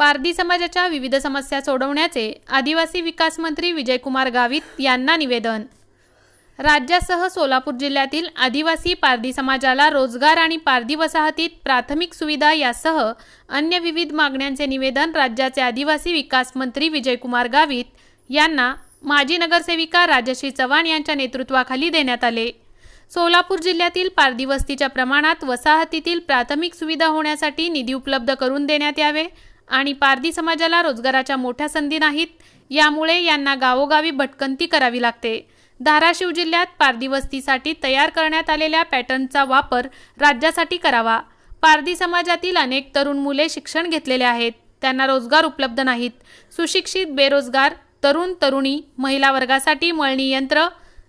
पारधी समाजाच्या विविध समस्या सोडवण्याचे आदिवासी विकास मंत्री विजयकुमार गावित यांना निवेदन. राज्यासह सोलापूर जिल्ह्यातील आदिवासी पारधी समाजाला रोजगार आणि पारधी वसाहतीत प्राथमिक सुविधा यासह अन्य विविध मागण्यांचे निवेदन राज्याचे आदिवासी विकास मंत्री विजयकुमार गावित यांना माजी नगरसेविका राजश्री चव्हाण यांच्या नेतृत्वाखाली देण्यात आले. सोलापूर जिल्ह्यातील पारधी वस्तीच्या प्रमाणात वसाहतीतील प्राथमिक सुविधा होण्यासाठी निधी उपलब्ध करून देण्यात यावे. आणि पारधी समाजाला रोजगाराच्या मोठ्या संधी नाहीत. यामुळे यांना गावोगावी भटकंती करावी लागते. धाराशिव जिल्ह्यात पारधी वस्तीसाठी तयार करण्यात आलेल्या पॅटर्नचा वापर राज्यासाठी करावा. पारधी समाजातील अनेक तरुण मुले शिक्षण घेतलेले आहेत. त्यांना रोजगार उपलब्ध नाहीत. सुशिक्षित बेरोजगार तरुण तरुणी महिला वर्गासाठी मळणी यंत्र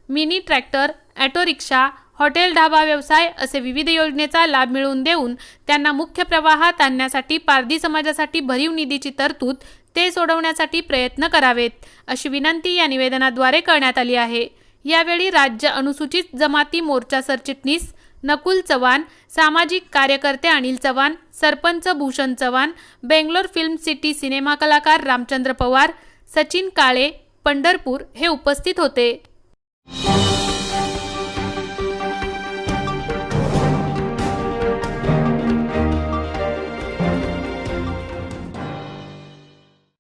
mini tractor auto rickshaw hotel dhaba व्यवसाय असे विविध योजनेचा लाभ मिळवून देऊन त्यांना मुख्य प्रवाहात आणण्यासाठी पारधी समाजासाठी भरीव निधीची तरतूद ते सोडवण्यासाठी प्रयत्न करावेत अशी विनंती या निवेदनाद्वारे करण्यात आली आहे. यावेळी राज्य अनुसूचित जमाती मोर्चा सरचिटणीस नकुल चव्हाण सामाजिक कार्यकर्ते Anil Chavan sarpanch Bhushan Chavan Bangalore film city cinema कलाकार रामचंद्र पवार सचिन काळे पंढरपूर हे उपस्थित होते.